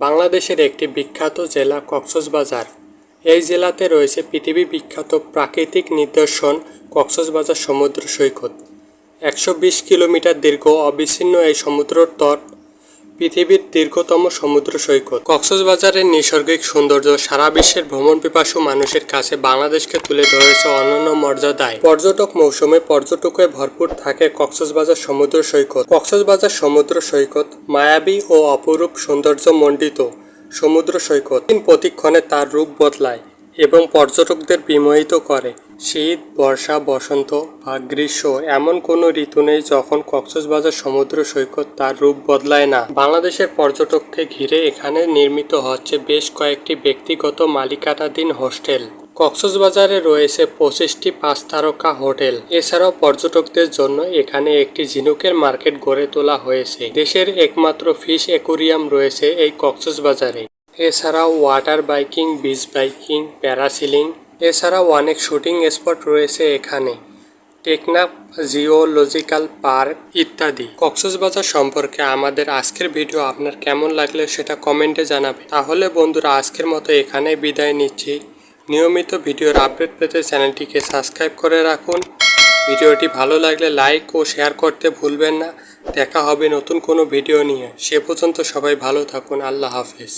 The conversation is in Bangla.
বাংলাদেশের একটি বিখ্যাত জেলা কক্সবাজার। এই জেলাতে রয়েছে পৃথিবী বিখ্যাত প্রাকৃতিক নিদর্শন কক্সবাজার সমুদ্র সৈকত। একশো বিশ কিলোমিটার দীর্ঘ অবিচ্ছিন্ন এই সমুদ্র তট পৃথিবীর দীর্ঘতম সমুদ্র সৈকত। কক্সবাজারের নৈসর্গিক সৌন্দর্য সারা বিশ্বের ভ্রমণ পিপাসু মানুষের কাছে বাংলাদেশকে তুলে ধরেছে অনন্য মর্যাদায়। পর্যটক মৌসুমে পর্যটকে ভরপুর থাকে কক্সবাজার সমুদ্র সৈকত। কক্সবাজার সমুদ্র সৈকত মায়াবী ও অপরূপ সৌন্দর্য মণ্ডিত সমুদ্র সৈকত। প্রতিক্ষণে তার রূপ বদলায় এবং পর্যটকদের বিমোহিত করে। শীত, বর্ষা, বসন্ত, বা গ্রীষ্ম এমন কোনো ঋতু নেই যখন কক্সবাজার সমুদ্র সৈকত তার রূপ বদলায় না। বাংলাদেশের পর্যটককে ঘিরে এখানে নির্মিত হচ্ছে বেশ কয়েকটি ব্যক্তিগত মালিকানাধীন হোস্টেল। কক্সবাজারে রয়েছে পঁচিশটি পাঁচ তারকা হোটেল। এছাড়াও পর্যটকদের জন্য এখানে একটি ঝিনুকের মার্কেট গড়ে তোলা হয়েছে। দেশের একমাত্র ফিশ অ্যাকুরিয়াম রয়েছে এই কক্সবাজারে। এছাড়াও water biking, beach biking, parasailing এছাড়াও অনেক শুটিং স্পট রয়েছে এখানে। টেকনাফ, জিওলজিক্যাল পার্ক ইত্যাদি। কক্সবাজার সম্পর্কে আমাদের আজকের ভিডিও আপনার কেমন লাগলে সেটা কমেন্টে জানাবে তাহলে বন্ধুরা, আজকের মতো এখানে বিদায় নিচ্ছি। নিয়মিত ভিডিওর আপডেট পেতে চ্যানেলটিকে সাবস্ক্রাইব করে রাখুন। ভিডিওটি ভালো লাগলে লাইক ও শেয়ার করতে ভুলবেন না। দেখা হবে নতুন কোনো ভিডিও নিয়ে। সে পর্যন্ত সবাই ভালো থাকুন। আল্লাহ হাফেজ।